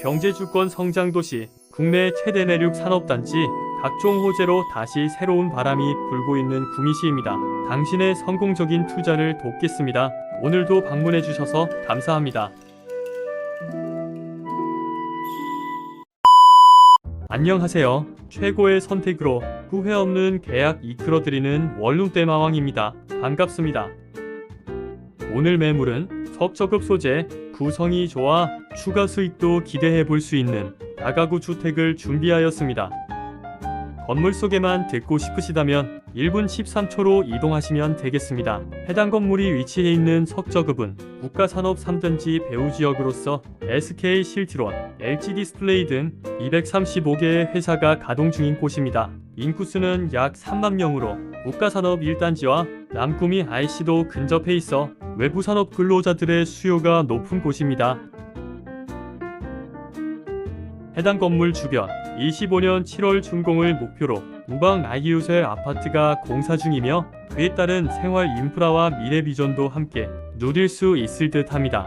경제주권 성장도시, 국내 최대 내륙 산업단지, 각종 호재로 다시 새로운 바람이 불고 있는 구미시입니다. 당신의 성공적인 투자를 돕겠습니다. 오늘도 방문해 주셔서 감사합니다. 안녕하세요. 최고의 선택으로 후회 없는 계약 이끌어드리는 원룸대 마왕입니다. 반갑습니다. 오늘 매물은 석저급 소재, 구성이 좋아 추가 수익도 기대해 볼 수 있는 다가구 주택을 준비하였습니다. 건물 소개만 듣고 싶으시다면 1분 13초로 이동하시면 되겠습니다. 해당 건물이 위치해 있는 석저급은 국가산업 3단지 배후 지역으로서 SK 실트론, LG 디스플레이 등 235개의 회사가 가동 중인 곳입니다. 인구수는 약 3만 명으로 국가산업 1단지와 남구미 IC도 근접해 있어 외부 산업 근로자들의 수요가 높은 곳입니다. 해당 건물 주변 25년 7월 준공을 목표로 우방 아이유셀 아파트가 공사 중이며 그에 따른 생활 인프라와 미래 비전도 함께 누릴 수 있을 듯 합니다.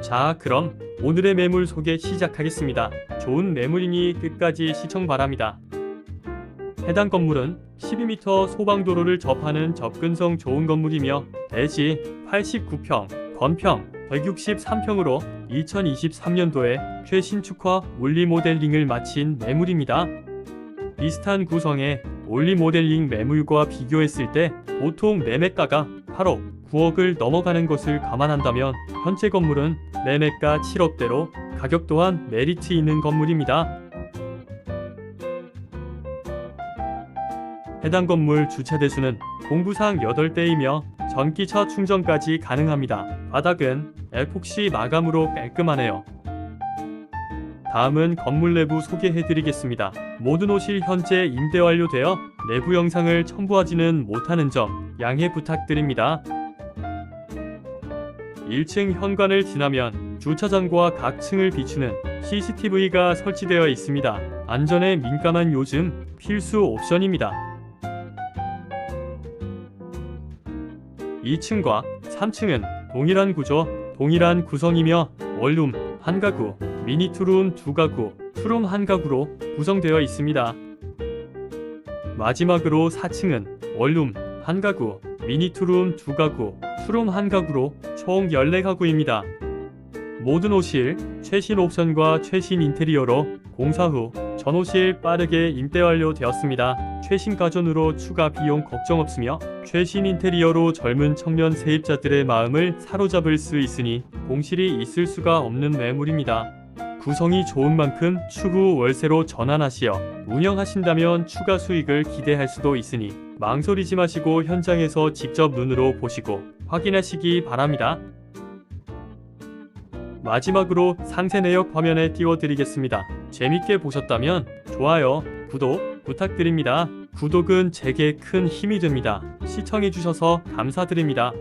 자, 그럼 오늘의 매물 소개 시작하겠습니다. 좋은 매물이니 끝까지 시청 바랍니다. 해당 건물은 12m 소방도로를 접하는 접근성 좋은 건물이며 대지 89평, 건평 163평으로 2023년도에 최신 축화 올리 모델링을 마친 매물입니다. 비슷한 구성의 올리 모델링 매물과 비교했을 때 보통 매매가가 8억, 9억을 넘어가는 것을 감안한다면 현재 건물은 매매가 7억대로 가격 또한 메리트 있는 건물입니다. 해당 건물 주차 대수는 공부상 8대이며 전기차 충전까지 가능합니다. 바닥은 에폭시 마감으로 깔끔하네요. 다음은 건물 내부 소개해드리겠습니다. 모든 옷이 현재 임대 완료되어 내부 영상을 첨부하지는 못하는 점 양해 부탁드립니다. 1층 현관을 지나면 주차장과 각 층을 비추는 CCTV가 설치되어 있습니다. 안전에 민감한 요즘 필수 옵션입니다. 2층과 3층은 동일한 구조, 동일한 구성이며 원룸 한 가구, 미니 투룸 두 가구, 투룸 한 가구로 구성되어 있습니다. 마지막으로 4층은 원룸 한 가구, 미니 투룸 두 가구, 투룸 한 가구로 총 14가구입니다. 모든 호실 최신 옵션과 최신 인테리어로 공사 후 전호실 빠르게 임대 완료되었습니다. 최신 가전으로 추가 비용 걱정 없으며 최신 인테리어로 젊은 청년 세입자들의 마음을 사로잡을 수 있으니 공실이 있을 수가 없는 매물입니다. 구성이 좋은 만큼 추후 월세로 전환하시어 운영하신다면 추가 수익을 기대할 수도 있으니 망설이지 마시고 현장에서 직접 눈으로 보시고 확인하시기 바랍니다. 마지막으로 상세 내역 화면에 띄워드리겠습니다. 재밌게 보셨다면 좋아요, 구독 부탁드립니다. 구독은 제게 큰 힘이 됩니다. 시청해주셔서 감사드립니다.